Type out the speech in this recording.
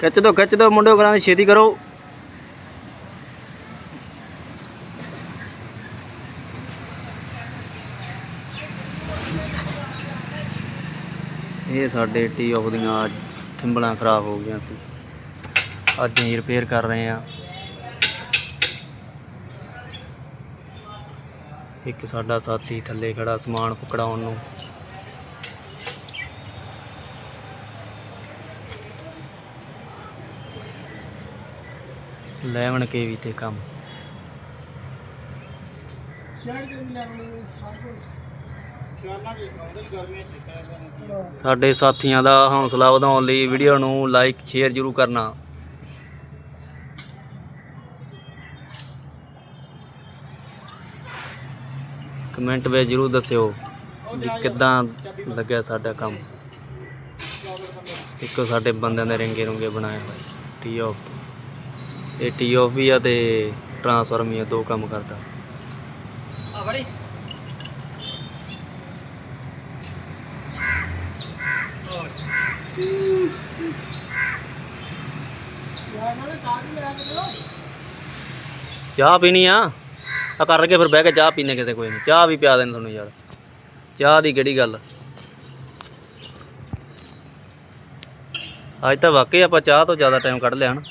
ਖਿੱਚ ਦੋ ਖਿੱਚ ਦੋ ਮੁੰਡਿਓ ਕਰਾਂ ਛੇਤੀ ਕਰੋ। ਇਹ ਸਾਡੇ ਟੀ ਆਫ ਦੀਆਂ ਥਿੰਬਲਾਂ ਖਰਾਬ ਹੋ ਗਈਆਂ ਸੀ। ਅੱਜ ਅਸੀਂ ਰਿਪੇਅਰ ਕਰ ਰਹੇ ਆ ਇੱਕ ਸਾਡਾ ਸਾਥੀ ਥੱਲੇ ਖੜਾ ਸਮਾਨ ਪਕੜਾਉਣ ਨੂੰ। ਲੈਵਣ ਕੇ ਵੀ ਤੇ ਕੰਮ। ਸਾਡੇ ਸਾਥੀਆਂ ਦਾ ਹੌਸਲਾ ਵਧਾਉਣ ਲਈ ਵੀਡੀਓ ਨੂੰ ਲਾਈਕ ਸ਼ੇਅਰ ਜ਼ਰੂਰ ਕਰਨਾ। ਕਮੈਂਟ ਵਿੱਚ ਜ਼ਰੂਰ ਦੱਸਿਓ ਵੀ ਕਿੱਦਾਂ ਲੱਗਿਆ ਸਾਡਾ ਕੰਮ। ਇੱਕੋ ਸਾਡੇ ਬੰਦਿਆਂ ਦੇ ਰਿੰਗੇ ਰੁੰਗੇ ਬਣਾਏ ਹੋਏ ਟੀ ਆਫ ਇਹ ਟੀ ਆਫ ਵੀ ਆ ਤੇ ਟਰਾਂਸਫਾਰਮ ਵੀ ਆ ਦੋ ਕੰਮ ਕਰਦਾ। ਆ ਬੜੀ ਚਾਹ ਪੀਣੀ ਆ? ਆ ਕਰ ਕੇ ਫਿਰ ਬਹਿ ਕੇ ਚਾਹ ਪੀਨੇ ਕਿਤੇ ਕੋਈ ਨਹੀਂ ਚਾਹ ਵੀ ਪਿਆ ਦੇਣ ਤੁਹਾਨੂੰ ਯਾਰ। ਚਾਹ ਦੀ ਕਿਹੜੀ ਗੱਲ? ਅੱਜ ਤਾਂ ਵਾਕਈ ਆਪਾਂ ਚਾਹ ਤੋਂ ਜ਼ਿਆਦਾ ਟਾਈਮ ਕੱਢ ਲਿਆ ਹਨ।